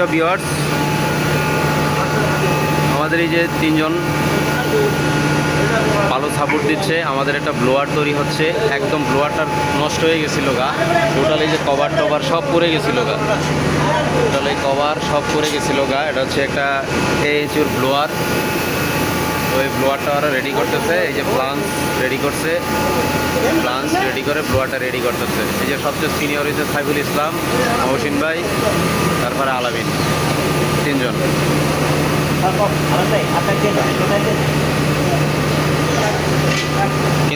প্রিয় বিয়ার্স আমাদের এই যে তিনজন ভালো সাপোর্ট দিচ্ছে, আমাদের একটা ব্লোয়ার তৈরি হচ্ছে, একদম ব্লোয়ারটা নষ্ট হয়ে গেছিল গা। টোটাল এই যে কভার টভার সব পরে গেছিল গা। টোটাল এই কভার সব পরে গেছিল গা। এটা হচ্ছে একটা এইচুর ব্লোয়ার তো এই ব্লোয়ারটা ওরা রেডি করতেছে, এই যে প্লান্স রেডি করছে। প্লান্স রেডি করে ব্লোয়ারটা রেডি করতেছে। এই যে সবচেয়ে সিনিয়র হয়েছে সাইফুল ইসলাম, মহসিন ভাই।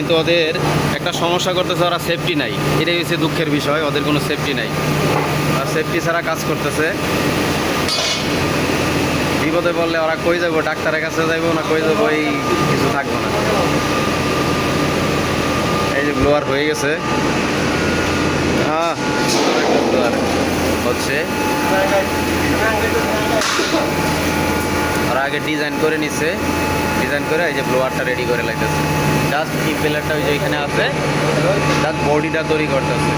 কিন্তু ওদের একটা সমস্যা করতেছে, ওরা সেফটি নাই। এটাই হচ্ছে দুঃখের বিষয়, ওদের কোনো সেফটি নাই। আর সেফটি ছাড়া কাজ করতেছে। বিপদে বললে ওরা কই যাব? ডাক্তারের কাছে যাইবো না কই যাব? এই কিছু থাকব না। এই যে ব্লোয়ার হয়ে গেছে। একটা হচ্ছে। ওরা আগে ডিজাইন করে নিচ্ছে ডিজাইন করে, এই যে ব্লোয়ারটা রেডি করে লাগতেছে। জাস্ট ইম্পেলারটা ওই যে এখানে আছে জাস্ট বডিটা তৈরি করতেছে।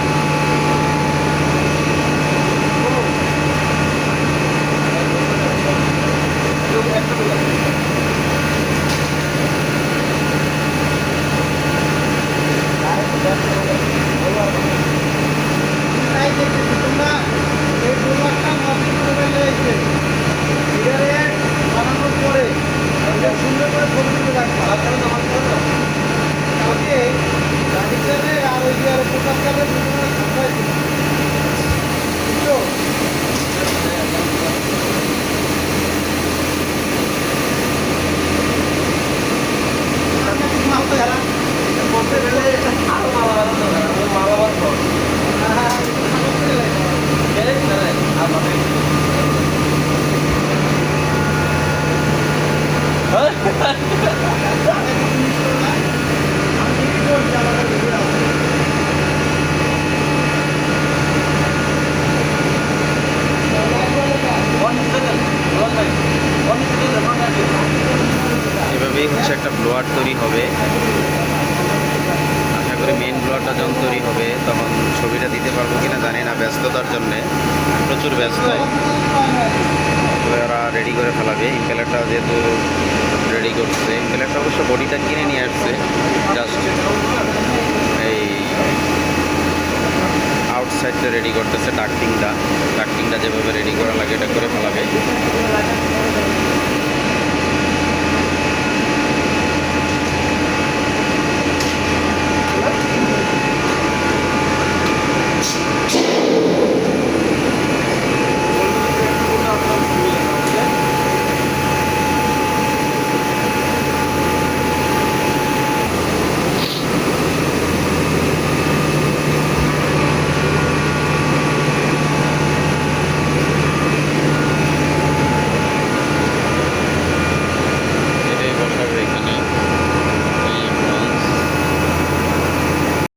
এভাবেই হচ্ছে একটা ব্লোয়ার তৈরি হবে। আশা করি মেন ব্লোয়ারটা যখন তৈরি হবে, তখন ছবিটা দিতে পারব কিনা জানি না, ব্যস্ততার জন্যে। প্রচুর ব্যস্ত। ওরা রেডি করে ফেলাবে। ইম্পেলারটা যেহেতু রেডি করছে। ইম্পেলারটা অবশ্য বডিটা কিনে নিয়ে আসছে। জাস্ট এই আউটসাইডটা রেডি করতেছে ডাক্টিংটা ডাক্টিংটা যেভাবে রেডি করা লাগে, এটা করে ফেলাবে।